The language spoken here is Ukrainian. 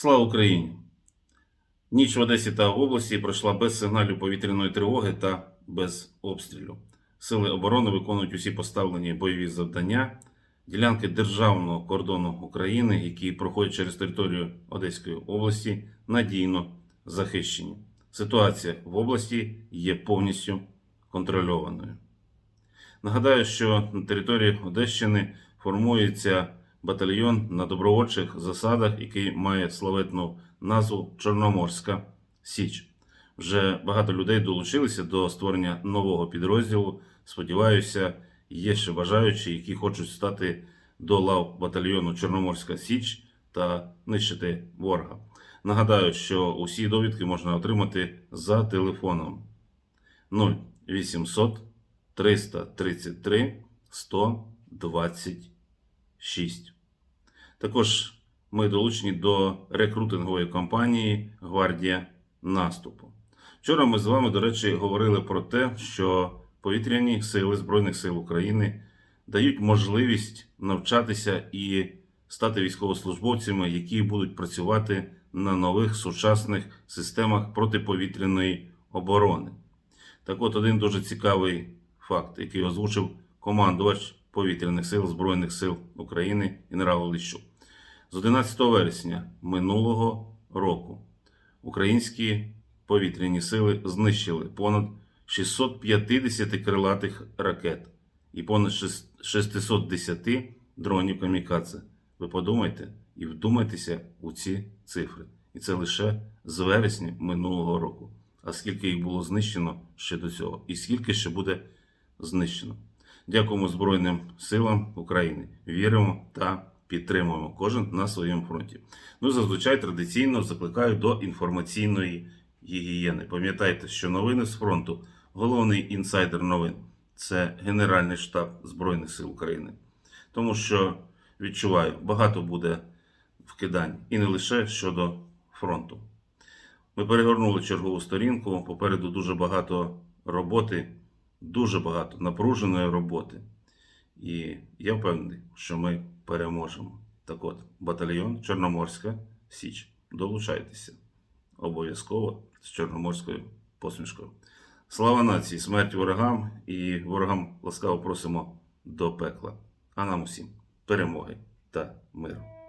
Слава Україні! Ніч в Одесі та області пройшла без сигналів повітряної тривоги та без обстрілу. Сили оборони виконують усі поставлені бойові завдання. Ділянки державного кордону України, які проходять через територію Одеської області, надійно захищені. Ситуація в області є повністю контрольованою. Нагадаю, що на території Одещини формується батальйон на добровольчих засадах, який має славетну назву Чорноморська Січ. Вже багато людей долучилися до створення нового підрозділу. Сподіваюся, є ще бажаючі, які хочуть стати до лав батальйону Чорноморська Січ та нищити ворога. Нагадаю, що усі довідки можна отримати за телефоном 0800 333 126. Також ми долучені до рекрутингової кампанії Гвардія наступу. Вчора ми з вами, до речі, говорили про те, що повітряні сили Збройних сил України дають можливість навчатися і стати військовослужбовцями, які будуть працювати на нових сучасних системах протиповітряної оборони. Так от один дуже цікавий факт, який озвучив командувач повітряних сил Збройних сил України генерал Лищук. З 11 вересня минулого року українські повітряні сили знищили понад 650 крилатих ракет і понад 610 дронів камікадзе. Ви подумайте і вдумайтеся у ці цифри. І це лише з вересня минулого року. А скільки їх було знищено ще до цього, і скільки ще буде знищено. Дякуємо Збройним силам України. Віримо та підтримуємо кожен на своєму фронті. Ну, зазвичай традиційно закликаю до інформаційної гігієни. Пам'ятайте, що новини з фронту, головний інсайдер новин це Генеральний штаб Збройних сил України. Тому що відчуваю, багато буде вкидань і не лише щодо фронту. Ми перегорнули чергову сторінку. Попереду дуже багато роботи, дуже багато напруженої роботи. І я впевнений, що ми переможемо. Так от, батальйон Чорноморська Січ. Долучайтеся обов'язково з Чорноморською посмішкою. Слава нації, смерть ворогам і ворогам ласкаво просимо до пекла. А нам усім перемоги та миру.